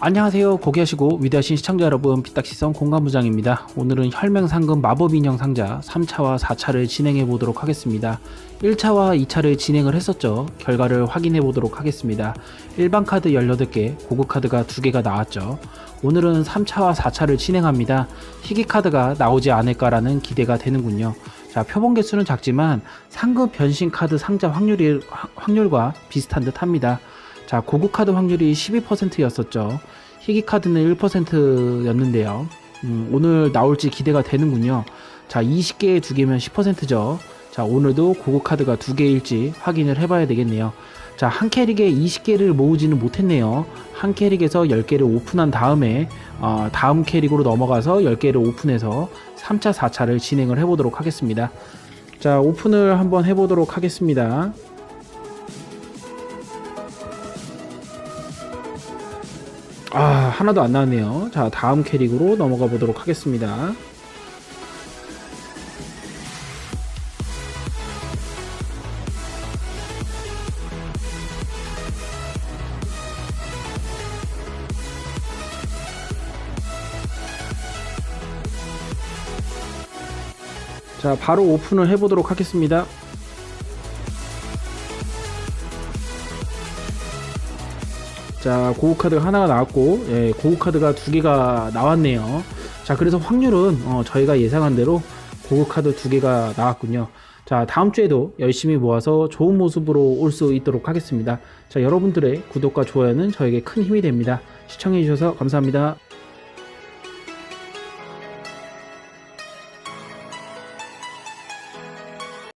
안녕하세요. 고귀하시고 위대하신 시청자 여러분, 비딱시성 공간부장입니다. 오늘은 혈맹상금 마법인형 상자 3차와 4차를 진행해 보도록 하겠습니다. 1차와 2차를 진행을 했었죠. 결과를 확인해 보도록 하겠습니다. 일반 카드 18개, 고급 카드가 2개가 나왔죠. 오늘은 3차와 4차를 진행합니다. 희귀 카드가 나오지 않을까라는 기대가 되는군요. 자, 표본 개수는 작지만 상급 변신 카드 상자 확률이, 확- 확률과 비슷한 듯 합니다. 자, 고급 카드 확률이 12%였었죠. 희귀 카드는 1%였는데요. 음, 오늘 나올지 기대가 되는군요. 자, 20개에 2개면 10%죠. 자, 오늘도 고급 카드가 2개일지 확인을 해봐야 되겠네요. 자, 한 캐릭에 20개를 모으지는 못했네요. 한 캐릭에서 10개를 오픈한 다음에, 어, 다음 캐릭으로 넘어가서 10개를 오픈해서 3차, 4차를 진행을 해보도록 하겠습니다. 자, 오픈을 한번 해보도록 하겠습니다. 아, 하나도 안 나왔네요. 자, 다음 캐릭으로 넘어가 보도록 하겠습니다. 자, 바로 오픈을 해보도록 하겠습니다. 자, 고급 카드가 하나가 나왔고, 예, 고급 카드가 두 개가 나왔네요. 자, 그래서 확률은 어, 저희가 예상한 대로 고급 카드 두 개가 나왔군요. 자, 다음 주에도 열심히 모아서 좋은 모습으로 올 수 있도록 하겠습니다. 자, 여러분들의 구독과 좋아요는 저에게 큰 힘이 됩니다. 시청해주셔서 감사합니다.